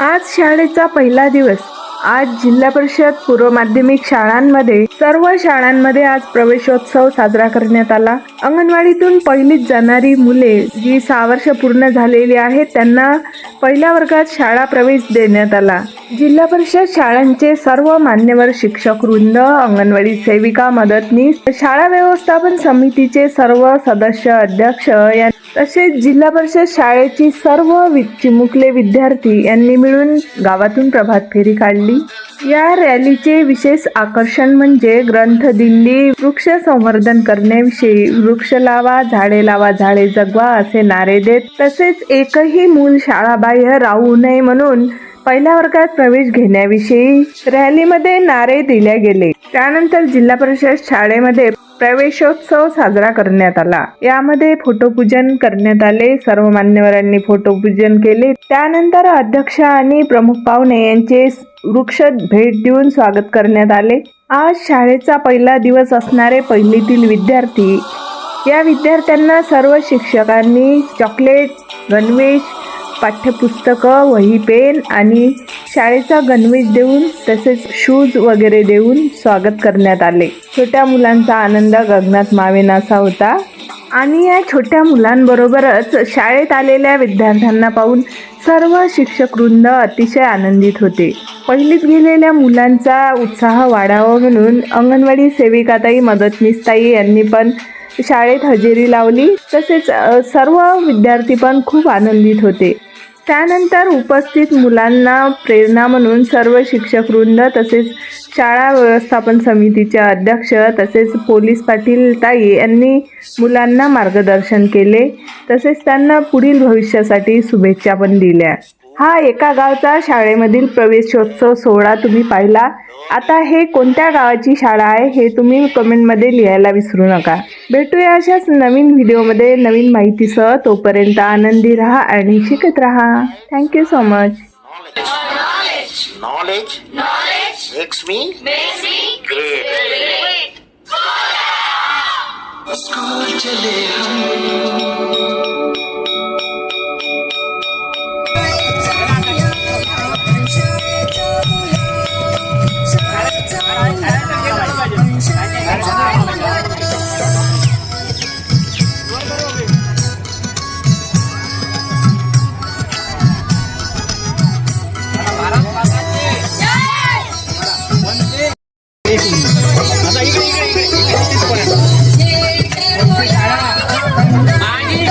आज शाळेचा पहिला दिवस. आज जिल्हा परिषद पूर्व माध्यमिक शाळांमध्ये सर्व शाळांमध्ये आज प्रवेशोत्सव साजरा करण्यात आला. अंगणवाडीतून पहिलीच जाणारी मुले जी सहा वर्ष पूर्ण झालेली आहेत त्यांना पहिल्या वर्गात शाळा प्रवेश देण्यात आला. जिल्हा परिषद शाळांचे सर्व मान्यवर शिक्षक वृंद अंगणवाडी सेविका मदतनीस शाळा व्यवस्थापन समितीचे सर्व सदस्य अध्यक्ष या तसेच जिल्हा परिषद शाळेची सर्व चिमुकले विद्यार्थी यांनी मिळून गावातून प्रभात फेरी काढली. या रॅलीचे विशेष आकर्षण म्हणजे ग्रंथ दिल्ली वृक्ष संवर्धन करण्याविषयी वृक्ष लावा झाडे लावा झाडे जगवा असे नारे देत तसेच एकही मूल शाळाबाह्य राहू नये म्हणून पहिल्या वर्गात प्रवेश घेण्याविषयी रॅलीमध्ये नारे दिले गेले. त्यानंतर जिल्हा परिषद शाळेमध्ये प्रवेशोत्सव साजरा करण्यात आला. यामध्ये फोटोपूजन करण्यात आले. सर्व मान्यवरांनी फोटोपूजन केले. त्यानंतर अध्यक्ष आणि प्रमुख पाहुणे यांचे वृक्ष भेट देऊन स्वागत करण्यात आले. आज शाळेचा पहिला दिवस असणारे पहिलीतील विद्यार्थी. या विद्यार्थ्यांना सर्व शिक्षकांनी चॉकलेट गणवेश पाठ्यपुस्तकं वही पेन आणि शाळेचा गणवेश देऊन तसेच शूज वगैरे देऊन स्वागत करण्यात आले. छोट्या मुलांचा आनंद गगनात मावेनासा होता. आणि या छोट्या मुलांबरोबरच शाळेत आलेल्या विद्यार्थ्यांना पाहून सर्व शिक्षक वृंद अतिशय आनंदित होते. पहिलीत गेलेल्या मुलांचा उत्साह वाढावा म्हणून अंगणवाडी सेविकाताई मदतनीसताई यांनी पण शाळेत हजेरी लावली. तसेच सर्व विद्यार्थी पण खूप आनंदित होते. त्यानंतर उपस्थित मुलांना प्रेरणा म्हणून सर्व शिक्षक वृंद तसेच शाळा व्यवस्थापन समितीचे अध्यक्ष तसेच पोलीस पाटील ताई यांनी मुलांना मार्गदर्शन केले. तसेच त्यांना पुढील भविष्यासाठी शुभेच्छा पण दिल्या. हा एका गावचा शाळेमधील प्रवेशोत्सव सोहळा तुम्ही पाहिला. आता हे कोणत्या गावाची शाळा आहे हे तुम्ही कमेंटमध्ये लिहायला विसरू नका. भेटूया अशाच नवीन व्हिडिओमध्ये. नवीन माहितीसह तोपर्यंत आनंदी राहा आणि शिकत राहा. Thank you so much Knowledge. Makes me. Great. School चले। हम माझी